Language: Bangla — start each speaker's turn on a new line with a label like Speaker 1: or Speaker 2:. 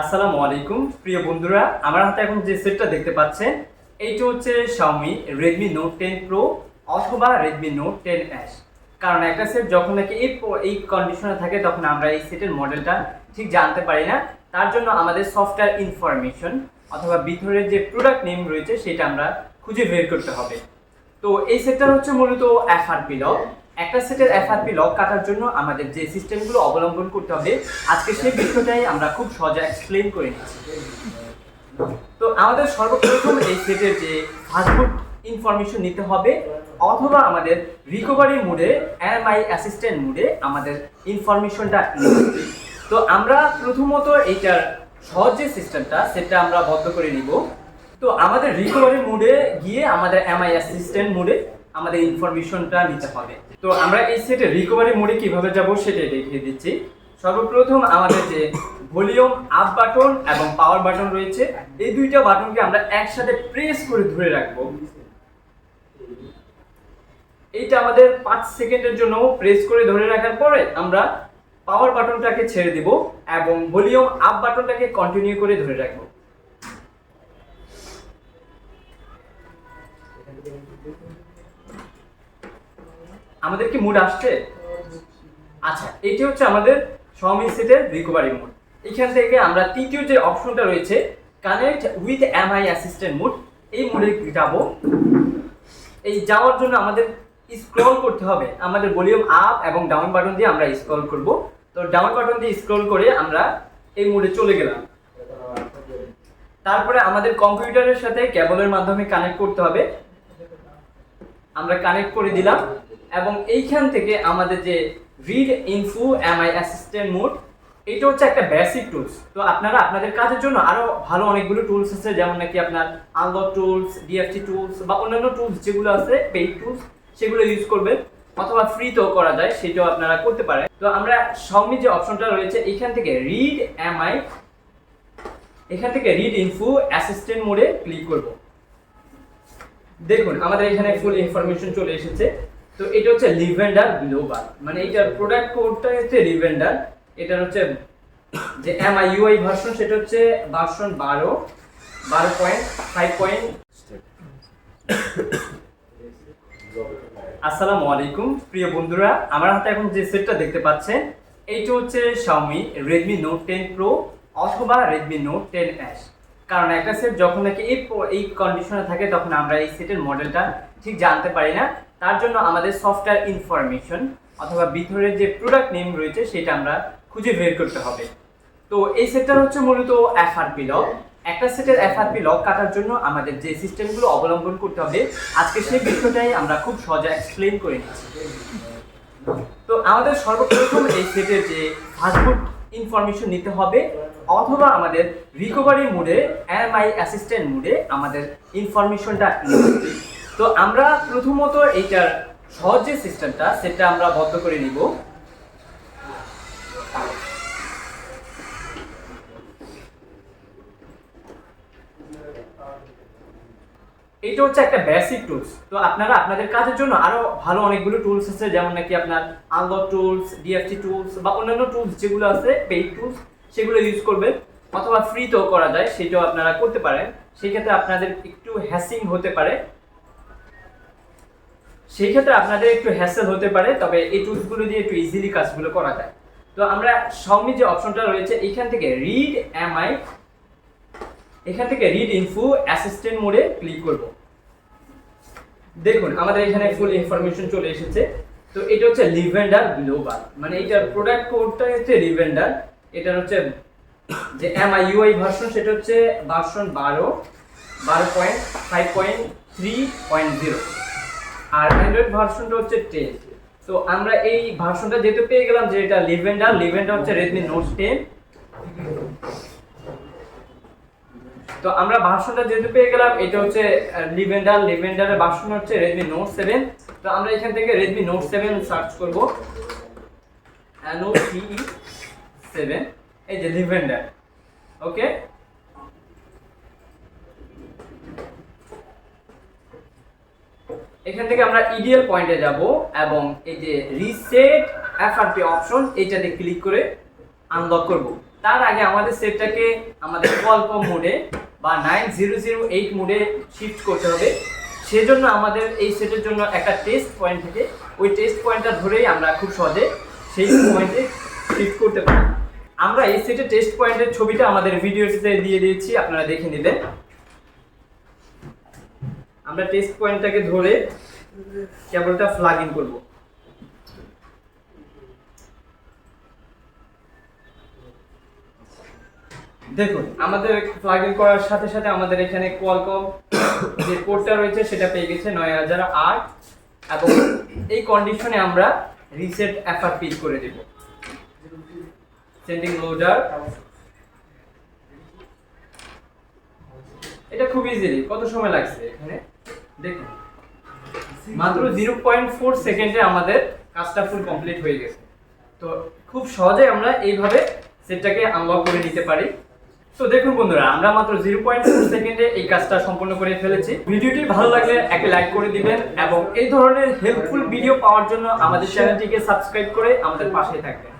Speaker 1: আসসালামু আলাইকুম, প্রিয় বন্ধুরা। আমার হাতে এখন যে সেটটা দেখতে পাচ্ছেন, এইটা হচ্ছে Xiaomi Redmi Note 10 Pro অথবা Redmi Note 10 Ash কারণ একটা সেট যখন নাকি এই এই কন্ডিশনে থাকে, তখন আমরা এই সেটের মডেলটা ঠিক জানতে পারি না। তার জন্য আমাদের সফটওয়্যার ইনফরমেশন অথবা ভিতরের যে প্রোডাক্ট নেম রয়েছে, সেটা আমরা খুঁজে বের করতে হবে। তো এই সেটটা হচ্ছে মূলত এফআরপি লক একটা সেটের এফআরপি লক কাটার জন্য আমাদের যে সিস্টেমগুলো অবলম্বন করতে হবে, আজকে সেই বিষয়টাই আমরা খুব সহজে এক্সপ্লেন করে নিচ্ছি। তো আমাদের সর্বপ্রথম এই সেটের যে ফাস্টফুড ইনফরমেশন নিতে হবে, অথবা আমাদের রিকভারি মোডে এমআই অ্যাসিস্ট্যান্ট মুডে আমাদের ইনফরমেশনটা তো আমরা প্রথমত এইটার সহজ যে সিস্টেমটা সেটা আমরা বদ্ধ করে নিব। তো আমাদের রিকভারি মুডে গিয়ে আমাদের এমআই অ্যাসিস্ট্যান্ট মোডে আমাদের ইনফরমেশনটা নিতে হবে। তো আমরা এই সেটে রিকভারি মোডে কীভাবে যাব সেটাই দেখিয়ে দিচ্ছি। সর্বপ্রথম আমাদের যে ভলিউম আপ বাটন এবং পাওয়ার বাটন রয়েছে, এই দুইটা বাটনকে আমরা একসাথে প্রেস করে ধরে রাখব। এইটা আমাদের পাঁচ সেকেন্ডের জন্য প্রেস করে ধরে রাখার পরে আমরা পাওয়ার বাটনটাকে ছেড়ে দিব এবং ভলিউম আপ বাটনটাকে কন্টিনিউ করে ধরে রাখব। আমাদের কি মুড আসছে? আচ্ছা এটি হচ্ছে আমাদের Xiaomi সেটের রিকভারি মোড এখান থেকে আমরা তৃতীয় যে অপশনটা রয়েছে connect with MI assistant mode এই মোডে যাব। এই যাওয়ার জন্য আমাদের স্ক্রল করতে হবে। আমাদের ভলিউম আপ এবং ডাউন বাটন দিয়ে আমরা স্ক্রল করব। তো ডাউন বাটন দিয়ে স্ক্রল করে আমরা এই মোডে চলে গেলাম। তারপরে আমাদের কম্পিউটারের সাথে কেবলের মাধ্যমে কানেক্ট করতে হবে। আমরা কানেক্ট করে দিলাম। এবং এইখান থেকে আমাদের যে read info MI assistant mode এটা হচ্ছে একটা বেসিক টুলস তো আপনারা আপনাদের কাজের জন্য আরও ভালো অনেকগুলো টুলস আছে, যেমন নাকি আপনার আনলক টুলস ডিএফটি টুলস বা অন্যান্য টুলস যেগুলো আছে পেইড টুলস সেগুলো ইউজ করবেন। অথবা ফ্রিতেও করা যায়, সেটাও আপনারা করতে পারেন। তো আমরা Xiaomi যে অপশনটা রয়েছে এখান থেকে রিড এমআই এখান থেকে রিড ইনফু অ্যাসিস্ট্যান্ট মোডে ক্লিক করব। দেখুন, আমাদের এখানে ফুল ইনফরমেশন চলে এসেছে। তো এটা হচ্ছে লিভেন্ডার গ্লোবাল। মানে এটার প্রোডাক্ট কোডটা হচ্ছে লিভেন্ডার এটা হচ্ছে যে এমআই ইউআই ভার্সন সেটা হচ্ছে ভার্সন বারো। বারো পয়েন্ট ফাইভ পয়েন্ট আসসালামু আলাইকুম, প্রিয় বন্ধুরা। আমার হাতে এখন যে সেটটা দেখতে পাচ্ছেন, এইটা হচ্ছে Xiaomi Redmi Note 10 Pro অথবা Redmi Note 10 Ash কারণ একটা সেট যখন নাকি এই এই কন্ডিশনে থাকে, তখন আমরা এই সেটের মডেলটা ঠিক জানতে পারি না। তার জন্য আমাদের সফটওয়্যার ইনফরমেশন অথবা ভিতরের যে প্রোডাক্ট নেম রয়েছে সেটা আমরা খুঁজে বের করতে হবে। তো এই সেটটা হচ্ছে মূলত এফআরপি লক একটা সেটের এফআরপি লক কাটার জন্য আমাদের যে সিস্টেমগুলো অবলম্বন করতে হবে, আজকে সেই বিষয়টাই আমরা খুব সহজে এক্সপ্লেন করে নিচ্ছি। তো আমাদের সর্বপ্রথম এই সেটের যে ফাস্টফুড ইনফরমেশন নিতে হবে অথবা আমাদের রিকভারি মোডে এমআই অ্যাসিস্ট্যান্ট মোডে আমাদের ইনফরমেশনটা। তো আমরা প্রথমত এইটার সহজ যে সিস্টেমটা, সেটা আমরা বদ্ধ করে নিব। এটা হচ্ছে একটা বেসিক টুলস তো আপনারা আপনাদের কাজের জন্য আরও ভালো অনেকগুলো টুলস আছে, যেমন নাকি আপনার আনলক টুলস ডিএফটি টুলস বা অন্যান্য টুলস যেগুলো আছে পেইড টুলস সেগুলো ইউজ করবেন। অথবা ফ্রিতেও করা যায়, সেটাও আপনারা করতে পারেন। সেই ক্ষেত্রে আপনাদের একটু হ্যাসিং হতে পারে। সেই ক্ষেত্রে আপনাদের একটু হ্যাসেল হতে পারে, তবে এই টুলসগুলো দিয়ে একটু ইজিলি কাজগুলো করা যায়। তো আমরা Xiaomi যে অপশনটা রয়েছে, এখান থেকে রিড এমআই এখান থেকে রিড ইনফো অ্যাসিস্ট্যান্ট মোডে ক্লিক করব। দেখুন, আমাদের এখানে ফুল ইনফরমেশন চলে এসেছে। তো এটা হচ্ছে লিভেন্ডার গ্লোবাল মানে এটার প্রোডাক্ট কোডটা হচ্ছে লিভেন্ডার এটা হচ্ছে যে এম এমআই ইউআই ভার্সন সেটা হচ্ছে ভার্সন বারো বারো point five point three point zero আর অ্যান্ড্রয়েড ভার্সনটা হচ্ছে টেন তো আমরা এই ভার্সনটা যেহেতু পেয়ে গেলাম যে এটা লিভেন্ডার লিভেন্ডার হচ্ছে রেডমি নোট টেন তো আমরা ভার্সনটা যেহেতু পেয়ে গেলাম এটা হচ্ছে লিভেন্ডার লিভেন্ডারের ভার্সন হচ্ছে রেডমি নোট সেভেন তো আমরা এখান থেকে রেডমি নোট সেভেন সার্চ করব। নোট টিই সেভেন এই যে লিভেন্ডার ওকে এখান থেকে আমরা ইডিএল পয়েন্টে যাব এবং এই যে রিসেট এফআরপি অপশন এইটাতে ক্লিক করে আনলক করব। তার আগে আমাদের সেটটাকে আমাদের কলকম মোডে বা নাইন জিরো জিরো এইট মোডে শিফট করতে হবে। সেজন্য আমাদের এই সেটের জন্য একটা টেস্ট পয়েন্ট থেকে। ওই টেস্ট পয়েন্টটা ধরেই আমরা খুব সহজে সেই পয়েন্টে শিফট করতে পারি। আমরা এই সেটের টেস্ট পয়েন্টের ছবিটা আমাদের ভিডিওতে দিয়ে দিয়েছি, আপনারা দেখে নেবেন। আমরা টেস্ট পয়েন্টটাকে ধরে কেবলটা ফ্লাগ ইন করব। দেখুন, আমাদের প্লাগ ইন করার সাথে সাথে আমাদের এখানে কোয়ালকম যে কোডটা রয়েছে সেটা পেয়ে গেছে নয় হাজার আট এবং এই কন্ডিশনে আমরা রিসেট এফআরপি করে দেব। সেন্ডিং লোডার এটা খুব ইজিলি কত সময় লাগছে এখানে? দেখুন মাত্র জিরো পয়েন্ট ফোর সেকেন্ডে আমাদের কাজটা ফুল কমপ্লিট হয়ে গেছে। তো খুব সহজে আমরা এইভাবে সেটটাকে আনলক করে নিতে পারি। তো দেখুন বন্ধুরা আমরা মাত্র জিরো পয়েন্ট ফোর সেকেন্ডে এই কাজটা সম্পূর্ণ করে ফেলেছি। ভিডিওটি ভালো লাগলে একটা লাইক করে দিবেন এবং এই ধরনের হেল্পফুল ভিডিও পাওয়ার জন্য আমাদের চ্যানেলটিকে সাবস্ক্রাইব করে আমাদের পাশে থাকবেন।